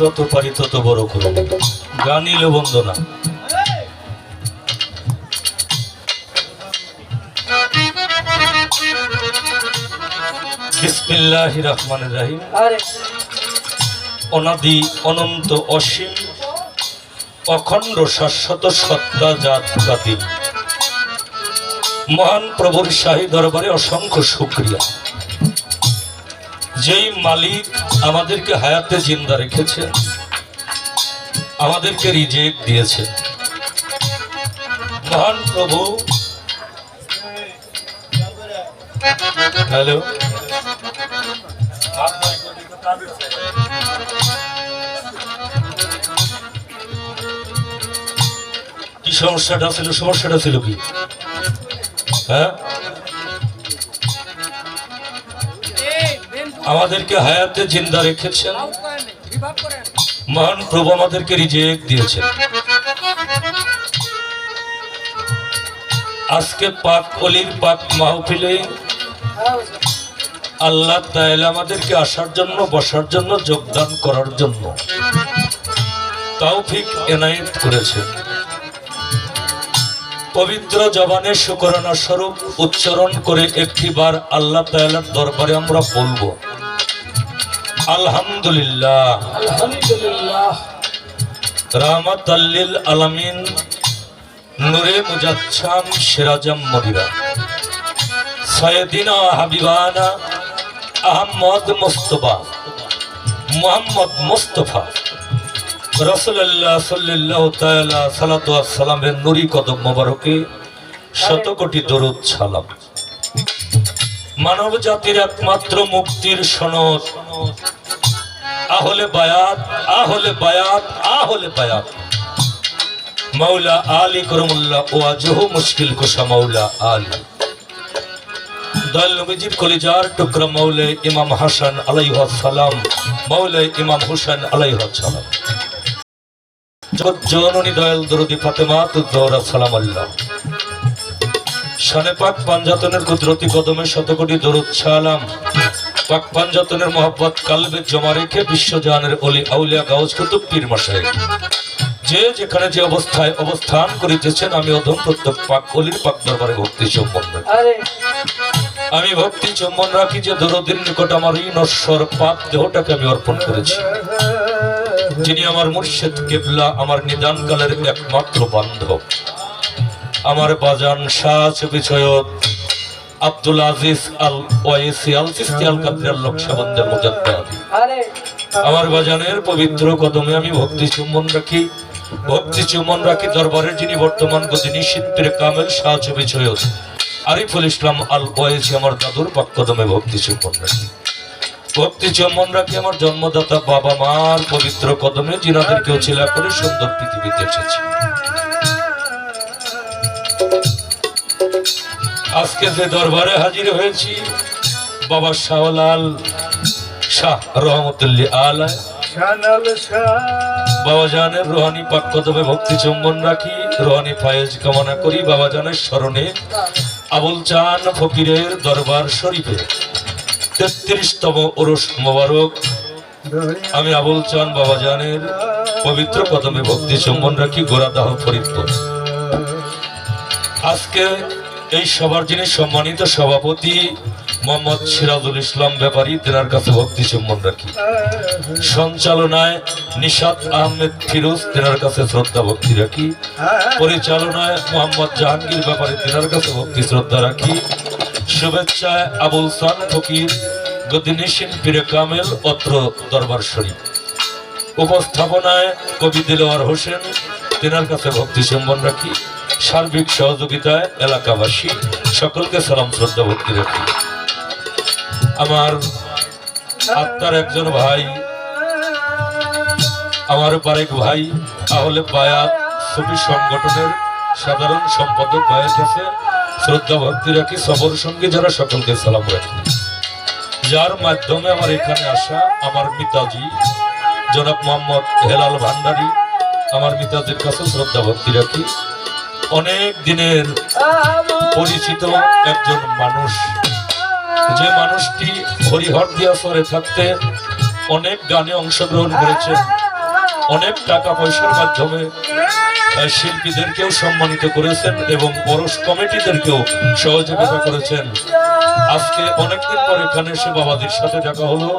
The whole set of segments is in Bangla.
যত পারি তত বড় করো গান নিল বন্দনা বিসমিল্লাহ রহমান রাহিম। অনাদি অনন্ত অসীম অখণ্ড শাশ্বত সত্তা জাত কাতিম মহান প্রভুর শাহী দরবারে অসংখ্য শুক্রিয়া। যেই মালিক আমাদেরকে হায়াতে জিন্দা রেখেছে, আমাদেরকে রিজেক্ট দিয়েছে। মহান প্রভু। হ্যালো। কি সমস্যাটা ছিল? সমস্যাটা ছিল কি? হ্যাঁ? আমাদেরকে হায়াতে জিন্দা রেখেছেন। মহান প্রভু আমাদেরকে রিজেক্ট দিয়েছেন। আজকে পাক অলির, পাক মাহফিলে আল্লাহ তাইলে আমাদেরকে আসার জন্য, বসার জন্য, যোগদান করার জন্য তৌফিক এনায়েত করেছেন। পবিত্র জবানের শুকরানা স্বরূপ উচ্চারণ করে একটিবার আল্লাহ তাআলার দরবারে আমরা বলব। আলহামদুলিল্লাহ। রাহমাত আল্লিল আলামিন নূরে মুজাচ্ছাম সিরাজাম মদিরা সৈয়দিনা হাবিবানা আহমদ মুস্তফা মোহাম্মদ মুস্তফা। রসুল্লাহ সাল্লাহ তাআলা সালাতু সালামের নুরি কদম মোবারকে শত কোটি দরুদ সালাম। মানব জাতির একমাত্র মুক্তির সনদ আহলে বায়াত আহলে বায়াত আহলে বায়াত। মাওলা আলী করমুল্লাহ ও আজহু মুশকিল কুশা মাওলা আলী। ইমাম ফাতেমা পাক পাঞ্জাতনের কুদরতি কদমে শতকোটি দরুদ সালাম। পাক পাঞ্জাতনের মোহাব্বত কালবে জমা রেখে বিশ্বজানের অলি আউলিয়া গাউজ কুতুব পীর মশাই। যে যেখানে যে অবস্থায় অবস্থান করিতেছেন আমি অধম প্রত্যেক পাক অলির পাক দরবারে ভক্তি সম্বন্ধ আমি ভক্তি চুম্বন রাখি যে দরদির নিকট আমার এই নশ্বর পাপ দেহটাকে আমি অর্পণ করেছি। যিনি আমার মুর্শেদ কেবলা আমার নিদান কালের একমাত্র বান্ধব। আমার বাজান সাজ বিষয়ক আব্দুল আজিজ আল ওয়াইসি আল সিস্তি আল কাদের আল লোকসাবন্দের মুজাদ্দাদ। আরে আমার বাজানের পবিত্র কদমে আমি ভক্তি চুম্বন রাখি। ভক্তি চুম্বন রাখি দরবারের যিনি বর্তমান গতি নিষিদ্ধের কামেল সাহায্য বিষয় আরিফুল ইসলাম আল ওয়েছি আমার দাদুর পাক কদমে ভক্তি চুম্বন রাখি। ভক্তি চুম্বন রাখি আমার জন্মদাতা বাবা মার পবিত্র কদমে যিনাদেরকেও ছিলা করে সুন্দর পৃথিবীতে এসেছি। আজকে যে দরবারে হাজির হয়েছি বাবা শাহলাল শাহ রহমতুল্লি শাহ। বাবা জানের রোহানি পাক কদমে ভক্তি চুম্বন রাখি রোহানি ফায়েজ কামনা করি বাবা জানের স্মরণে। আবুল চান ফকিরের দরবার শরীফে তেত্রিশতম ওরস মোবারক। আমি আবুল চান বাবা জানের পবিত্র কদমে ভক্তি চুম্বন রাখি গোড়াদাহ ফরিদপুর। আজকে এই সবার যিনি সম্মানিত সভাপতি মোহাম্মদ সিরাজুল ইসলাম ব্যাপারী, তেনার কাছে ভক্তি চুম্বন রাখি। সঞ্চালনায় নিশাদ আহমেদ ফিরোজ, তেনার কাছে শ্রদ্ধা ভক্তি রাখি। পরিচালনায় মোহাম্মদ জাহাঙ্গীর ব্যাপারে, তেনার কাছে ভক্তি শ্রদ্ধা রাখি। শুভেচ্ছায় আবুল সান ফকির, গদিনিসিন পীরে কামেল, অত্র দরবার শরীফ। উপস্থাপনায় কবি দিলওয়ার হোসেন, তেনার কাছে ভক্তি সম্মান রাখি। সার্বিক সহযোগিতায় এলাকাবাসী সকলকে সালাম, শ্রদ্ধা, ভক্তি রাখি। আমার আত্মার একজন ভাই, আমার বারেক ভাই তাহলে বায়াত ছবি সংগঠনের সাধারণ সম্পাদক ভাইয়ের আছে। শ্রদ্ধা, ভক্তি রাখি, সবর সঙ্গে যারা সকলকে সালাম রাখি। যার মাধ্যমে আমার এখানে আসা আমার পিতাজি, জনাব মোহাম্মদ হেলাল ভান্ডারী, আমার মিতাজির কাছে শ্রদ্ধা, ভক্তি রাখি। অনেক দিনের পরিচিত একজন মানুষ। যে মানুষটি হরিহর দিয়া সরে থাকতে অনেক গানে অংশগ্রহণ করেছেন অনেক টাকা পয়সার মাধ্যমে শিল্পীদেরকেও সম্মানিত করেছেন এবং পরশ কমিটিদেরকেও সহযোগিতা করেছেন। আজকে অনেকদিন পর এখানে এসে বাবাজির সাথে দেখা হলো।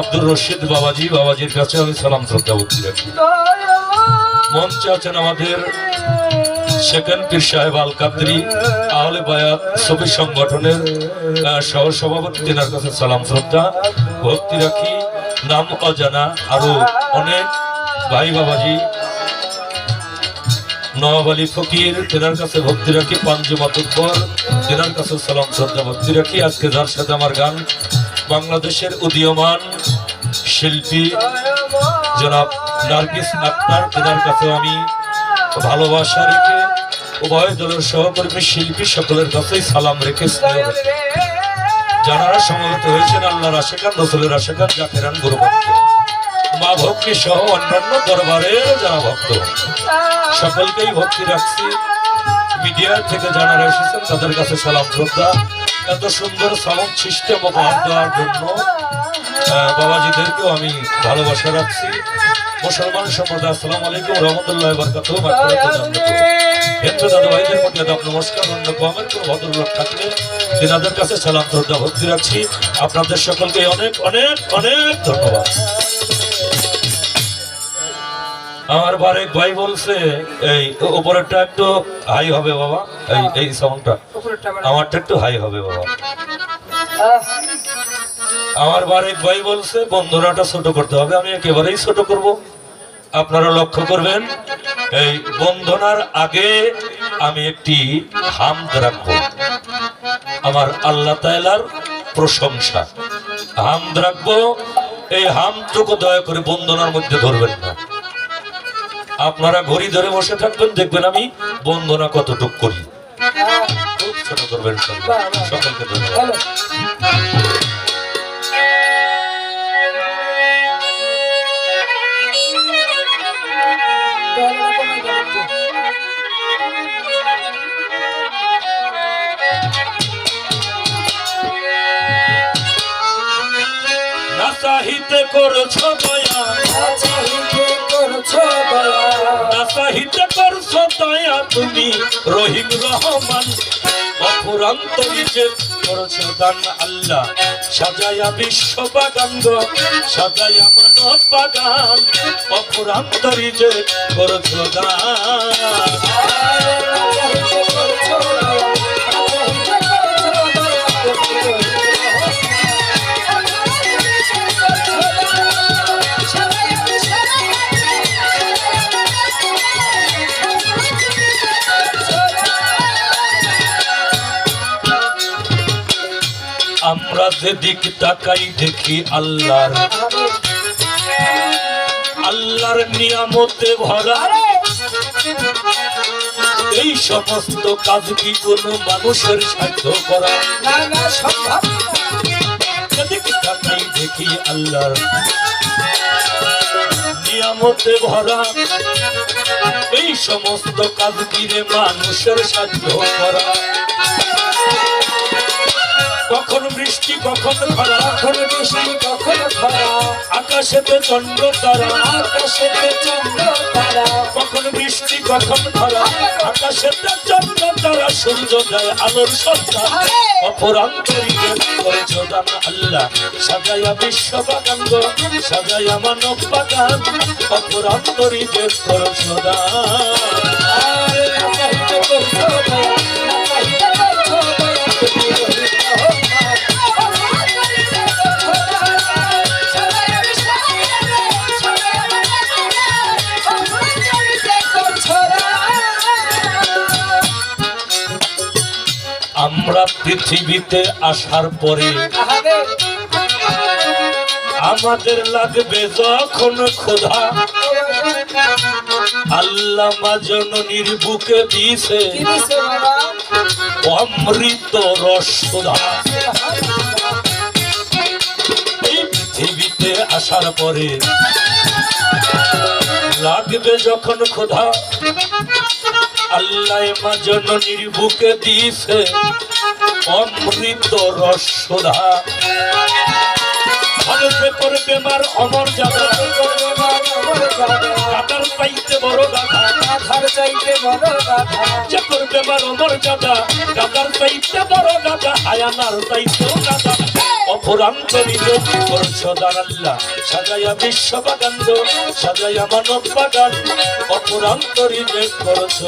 আব্দুর রশিদ বাবাজি, বাবাজির কাছে আমি সালাম শ্রদ্ধা ভক্তি রাখি মঞ্চে আছেন আমাদের সেকেন্ড পীর সাহেব আল কাদরি আহলে বায়াত ছবি সংগঠনের আহ, সহসভাপতি তেনার কাছে সালাম শ্রদ্ধা ভক্তি রাখি নাম অজানা আরও অনেক ভাই বাবাজি নবাব আলী ফকির তেনার কাছে ভক্তি রাখি পাঞ্জু মাতুব্বর তেনার কাছে সালাম শ্রদ্ধা ভক্তি রাখি। আজকে যার সাথে আমার গান বাংলাদেশের উদীয়মান শিল্পী জনাব নার্গিস আক্তার তেনার কাছেও আমি ভালোবাসা রেখে উভয় দলের সহকর্মী, শিল্পী সকলের কাছেই সালাম রেখে যারা সমবেত হয়েছেন, আল্লাহর আশেখান রসুলের আশেখান জাকেরান গুরু মা ভক্তি সহ অন্যান্য দরবারে যারা ভক্ত, সকলকেই ভক্তি রাখছি। মিডিয়া থেকে যারা এসেছেন, তাদের কাছে সালাম শ্রদ্ধা। এত সুন্দর সাউন্ড সিস্টেম উপহার দেওয়ার জন্য বাবাজিদেরকেও আমি ভালোবাসা রাখছি। মুসলমান সম্প্রদায় আসসালাম আলাইকুম, রহমতুল্লাহ বরকাত হিন্দু দাদু ভাইদের কাছে সালাম আপনাদের সকলকে অনেক অনেক অনেক ধন্যবাদ আমার বারেক ভাই বলছে এই উপরেরটা একটু হাই হবে বাবা এই এই সাউন্ডটা আমারটা একটু হাই হবে বাবা আমার বারেক ভাই বলছে বন্ধুরাটা ছোট করতে হবে আমি একেবারেই ছোট করব আপনারা লক্ষ্য করবেন এই বন্ধনার আগে আমি একটি হামদ রাখব আমার আল্লাহ তাইলার প্রশংসা। হামদ রাখব এই হামটুকু দয়া করে বন্ধনার মধ্যে ধরবেন না। আপনারা ঘড়ি ধরে বসে থাকবেন, দেখবেন আমি বন্দনা কতটুক করি। খুব ছোট সকলকে ধন্যবাদ। না চাহিতে করছ দয়া। না চাহিতে করছ দয়া তুমি, রহিম রহমান। অপুরান্তরিতে করছ দান আল্লাহ। সাজায়া বিশ্ব করছ যেদিক তাকাই দেখি আল্লাহর। আল্লাহর নিয়ামতে ভরা। এই সমস্ত কাজ কি কোনো মানুষের সাধ্য করা? তাকাই দেখি আল্লাহর। নিয়ামতে ভরা। এই সমস্ত কাজ কি রে মানুষের সাধ্য করা? কখন বৃষ্টি কখন খরা কখন বৃষ্টি কখন খরা আকাশেতে চন্দ্র তারা। আকাশেতে চন্দ্র তারা। কখন বৃষ্টি কখন খরা আকাশেতে চন্দ্র তারা সূর্য যায় আলোর সত্তা অপরান্তরিকে করেছ দান আল্লাহ। সাজায়া বিশ্ব বাগান গো সাজায়া মানব বাগান। অপরান্তরিকে করেছ আমরা পৃথিবীতে আসার পরে আমাদের লাগবে যখন ক্ষুধা। আল্লাহ মা জননীর বুকে দিছে অমৃত রস সুধা এই পৃথিবীতে আসার পরে লাগবে যখন ক্ষুধা আল্লাহ মা জননীর বুকে দিছে অমৃত রস সুধা ভারতে করবে মার অমর যাত্রা কাটার পাইতে বড় গাধা। চাইতে বড় গাধা যে করবে মার অমর গাধা গাধার পাইতে বড় গাধা আয়ানার পাইতেও গাধা। অপরান্তরিত করছ দাঁড়াল্লা সাজাইয়া বিশ্ব বাগান গো, সাজাইয়া মানব বাগান। অপরান্তরিত করছ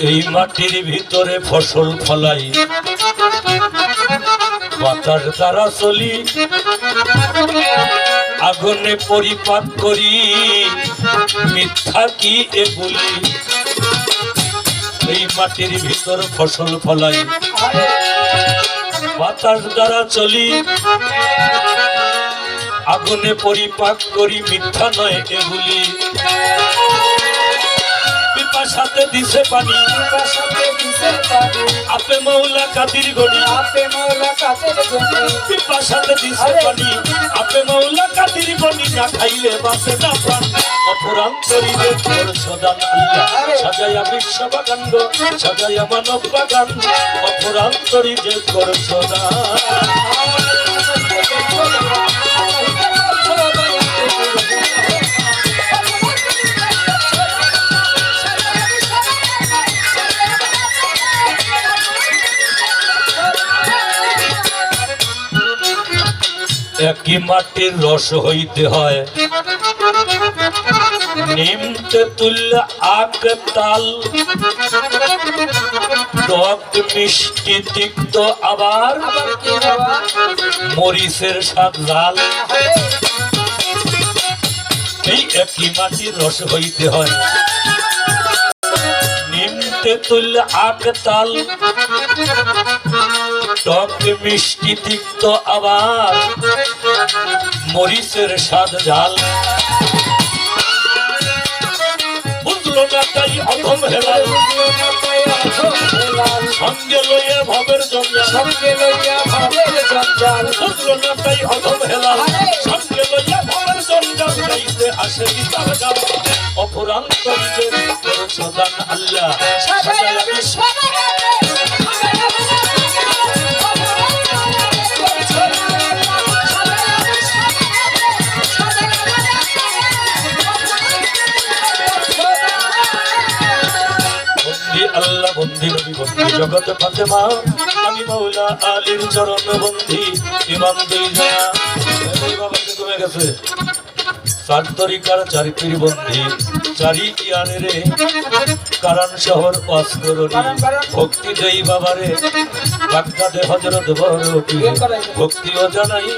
এই মাটির ভিতরে ফসল ফলাই। বাতাস দ্বারা চলি। আগুনে পরিপাক করি। মিথ্যা কি এগুলি এই মাটির ভিতর ফসল ফলাই। বাতাস দ্বারা চলি। আগুনে পরিপাক করি, মিথ্যা নয় এগুলি পিপাসাতে দিছে পানি। সাথে দিছে পানি। আপে মৌলা কাদির গড়ি। আপে মৌলা কাদের জন্য পিপাসাতে দিছে পানি। আপে মৌলা কাদির গড়ি না খাইলে বাসে না প্রাণ। অপরান্তরীদের তোর সদান আল্লাহ সাজাইয়া বিশ্ব বাগান গো সাজাইয়া মানব বাগান অপরান্তরীদের তোর সদান মাটির রস হইতে হয়। নিমতে তুল্য আক তাল। টক মিষ্টি তিক্ত আবার। মরিচের স্বাদ লাল। এই একই মাটির রস হইতে হয়। নিমতে তুল্য আক তাল। টক মিষ্টি তিক্ত আবার মরিচের স্বাদ ঝাল বুঝলো না তাই অধম হেলাল। সঙ্গে লইয়া ভবের জঞ্জাল। সঙ্গে লইয়া ভাবের জঞ্জাল। বুঝলো না তাই অধম হেলাল। সঙ্গে লইয়া ভবের জঞ্জাল। গাইতে আসে গীতার গান। অপরান্ত নিজের সদান আল্লাহ। সাজায়া বিশ্ব আল্লাহ। বন্দি নবী বন্দি জগৎ ফাতেমা। আমি মৌলা আলীর চরণ বন্দি ইমাম দুই জানা। এই বাবাকে কমে গেছে চার তরিকার চারি পীর বন্দি। চারি ইয়ারে রে কারণ শহর অস্করণী ভক্তি দেই বাবারে। বাগদাদে হজরত পীর ভক্তিও জানাই।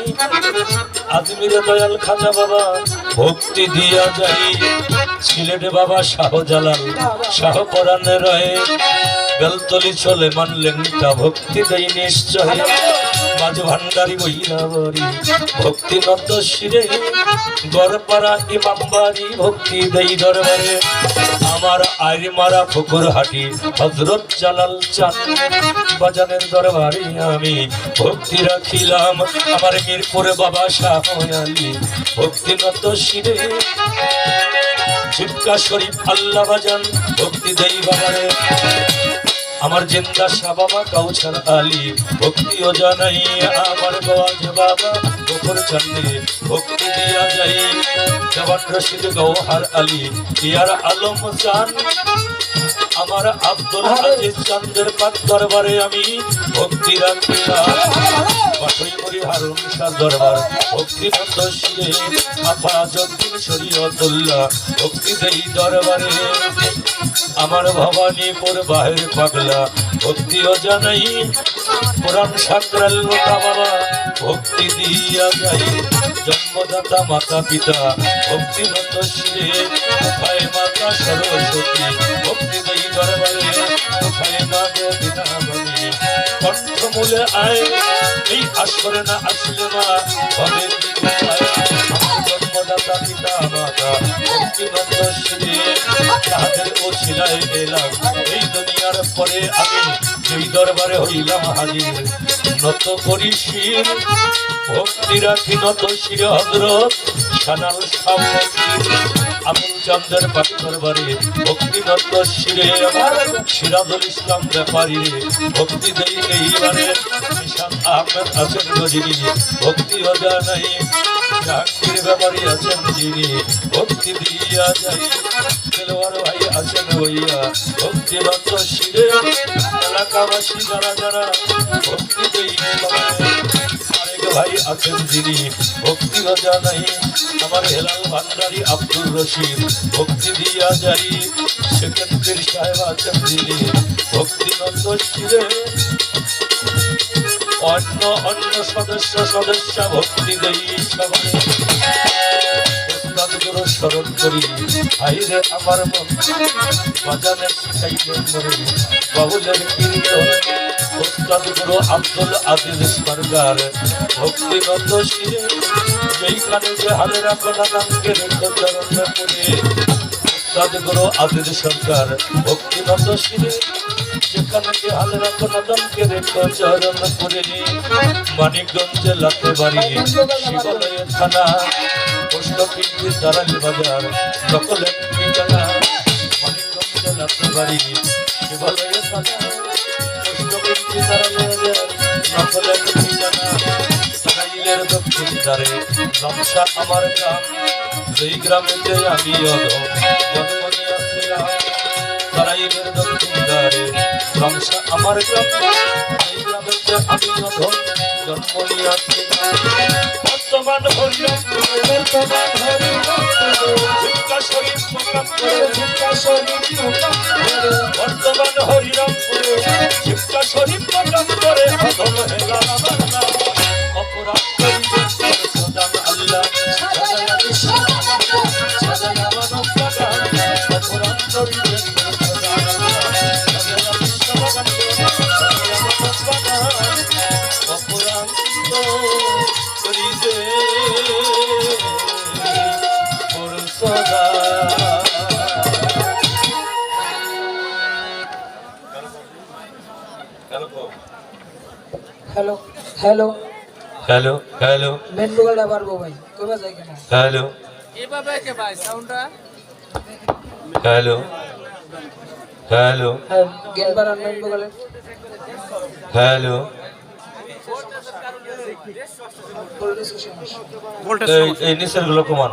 আজমিরে দয়াল খাজা বাবা। ভক্তি দিয়া যাই। সিলেটে বাবা শাহজালাল। শাহ পরাণে রয়ে। বেলতলি চলে মানলেন তা ভক্তি দেই নিশ্চয়। মাঝ ভান্ডারি বইরাবারি ভক্তি নত শিরে গড়পাড়া ইমামবাড়ি ভক্তি দেই দরবারে। আমার আইরি মারা ফুকুর হাটি হজরত জালাল চান বাজানের দরবারে আমি ভক্তি রাখিলাম, আমার মিরপুরে বাবা শাহ আলী ভক্তি নত শিরে চিৎকা শরীফ আল্লাহ বাজান, ভক্তি দেই বাবারে। আমার জিন্দা শাহ বাবা, কাউছার আলী, ভক্তিও জানাই, আমার গওয়াজ বাবা গোপর চান্দি ভক্তি দিয়া যাই। জবান রশিদ গৌহার আলী, ইয়ার আলম চান আমার আব্দুল আজিজ চন্দ্রের পাক দরবারে আমি ভক্তি রাখিলাম পাঠই মরি হারুন শাহ দরবার। ভক্তি মন্দশিরে আপা যদ্দিন শরীয়তুল্লাহ। ভক্তি দেই দরবারে। আমার ভবানীপুর বাহির পাগলা। ভক্তিও জানাই পুরাণ সাকরাল লোকা বাবা। ভক্তি দিয়া যাই জন্মদাতা মাতা পিতা। ভক্তি মন্দশিরে কোথায় মাতা সরস্বতী। ভক্তি দেই দরবারে কোথায় মা গো বিনাবনী কণ্ঠমূলে আয় এই আসরে না আসলে মা আমার জন্মদাতা পিতা মাতা ভক্তি মন্দশিরে তাহাদের ওছিলায় এলাম এই দুনিয়ার পরে আমি যেই দরবারে হইলাম হাজির নত করি ভক্তি রাখি নত শির হজরত সানাল আবুল চন্দ্রের পাখি দরবারে ভক্তি নত শিরে সিরাজুল ইসলাম ব্যাপারী ভক্তি দেই এইবারে নিশান আহমেদ আছেন গজিনী, ভক্তি হজা নাই জাহাঙ্গীর ব্যাপারী আছেন যিনি, ভক্তি দিয়া যাই দেলোয়ার ভাই আছেন হইয়া, ভক্তি রত শিরে, এলাকাবাসী যারা যারা, ভক্তি দেই ভাই আছেন যিনি, ভক্তি হজা নাই, আমার হেলাল ভান্ডারি আব্দুর রশিদ। ভক্তি দিয়া যাই সেকেন্দ্রের সাহেব আছেন যিনি ভক্তি নন্দ অন্য অন্য সদস্য সদস্য ভক্তি দেই সবাই। স্মরণ করি, হাইরে আমার মন বাজানে শিখাইলে মরে বাবুলের কীর্তন। আব্দুল আজিজ সরকার ভক্তি নত শিরে যেইখানে সরকার জেলাতে বাড়ি, শিবালয়ের থানা বাজার জেলাতে বাড়ি, শিবালয়ের ঠিকানা দক্ষিণ ধারে নকশা আমার গ্রাম যেই গ্রামেতে আমি জন্ম নিয়েছিলাম সারাইলের দক্ষিণ ধারে নকশা আমার গ্রাম এই গ্রামেতে আমি জন্ম নিয়েছিলাম বর্তমান হরিরামপুরে বর্তমান করে করে। করে হেলা আমার নাম অপরাধ করিবে সদান আল্লাহ সাজায়া বিশ্ববাগান হ্যালো হ্যালো হ্যালো মেন বগলটা পারব ভাই কবে যাই কেন হ্যালো এভাবে কে ভাই সাউন্ডটা হ্যালো হ্যালো হ্যাঁ গেন বাড়ান মেন বগলে হ্যালো এই নিচেরগুলো কমান